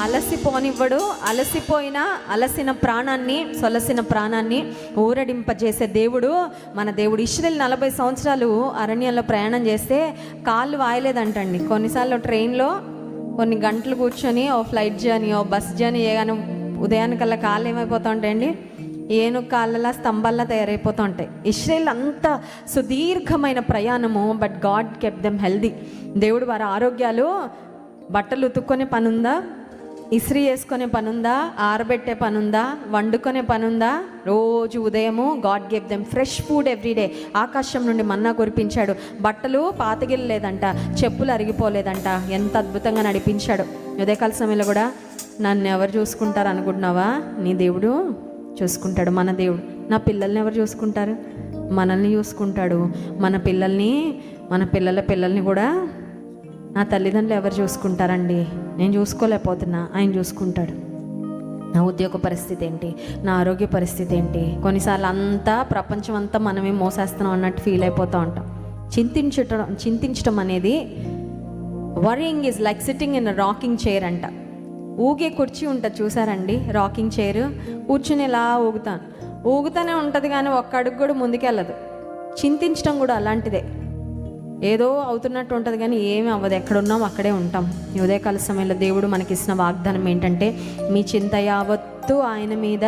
అలసిపోనివ్వడు. అలసిపోయిన అలసిన ప్రాణాన్ని సొలసిన ప్రాణాన్ని ఊరడింపజేసే దేవుడు. మన దేవుడు ఇస్రాయల్ నలభై సంవత్సరాలు అరణ్యంలో ప్రయాణం చేస్తే కాళ్ళు వాయలేదంటండి. కొన్నిసార్లు ట్రైన్లో కొన్ని గంటలు కూర్చొని ఓ ఫ్లైట్ జర్నీ ఓ బస్ జర్నీ చేయగానే ఉదయానికల్లా కాళ్ళు ఏమైపోతూ ఉంటాయండి? ఏను కాళ్ళలా స్తంభాల్లా తయారైపోతూ ఉంటాయి. ఇస్రాయల్ అంత సుదీర్ఘమైన ప్రయాణము but God kept them healthy. దేవుడు వారి ఆరోగ్యాలు బట్టలు ఉతుక్కునే పని ఉందా ఇస్త్రీ చేసుకునే పని ఉందా ఆరబెట్టే పనుందా ఉందా వండుకునే పని ఉందా రోజు ఉదయము God gave them fresh food everyday ఆకాశం నుండి మన్నా కురిపించాడు. బట్టలు పాతగిల్లలేదంట చెప్పులు అరిగిపోలేదంట. ఎంత అద్భుతంగా నడిపించాడు. ఉదయకాల సమయంలో కూడా నన్ను ఎవరు చూసుకుంటారు అనుకుంటున్నావా? నీ దేవుడు చూసుకుంటాడు మన దేవుడు. నా పిల్లల్ని ఎవరు చూసుకుంటారు? మనల్ని చూసుకుంటాడు. మన పిల్లల్ని మన పిల్లల పిల్లల్ని కూడా నా తల్లిదండ్రులు ఎవరు చూసుకుంటారండి? నేను చూసుకోలేకపోతున్నా. ఆయన చూసుకుంటాడు. నా ఉద్యోగ పరిస్థితి ఏంటి? నా ఆరోగ్య పరిస్థితి ఏంటి? కొన్నిసార్లు అంతా ప్రపంచం అంతా మనమే మోసేస్తున్నాం అన్నట్టు ఫీల్ అయిపోతూ ఉంటాం. చింతించటం చింతించడం అనేది worrying is like sitting in rocking chair అంట. ఊగే కుర్చీ ఉంటుంది చూసారండి? రాకింగ్ చైర్ కూర్చుని ఇలా ఊగుతాను. ఊగుతూనే ఉంటుంది కానీ ఒక్క అడుగు కూడా ముందుకెళ్ళదు. చింతించడం కూడా అలాంటిదే. ఏదో అవుతున్నట్టు ఉంటుంది కానీ ఏమీ అవ్వదు. ఎక్కడున్నాం అక్కడే ఉంటాం. ఈ ఉదయకాల సమయంలో దేవుడు మనకి ఇచ్చిన వాగ్దానం ఏంటంటే మీ చింత యావత్తు ఆయన మీద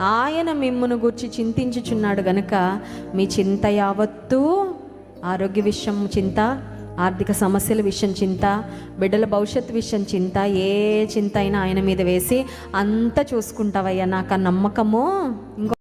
ఆయన మిమ్మును గుర్చి చింతించుచున్నాడు గనుక మీ చింత యావత్తు ఆరోగ్య విషయం చింత ఆర్థిక సమస్యల విషయం చింత బిడ్డల భవిష్యత్తు విషయం చింత ఏ చింత అయినా ఆయన మీద వేసి అంతా చూసుకుంటావయ్యా. నాకు ఆ నమ్మకము ఇంకో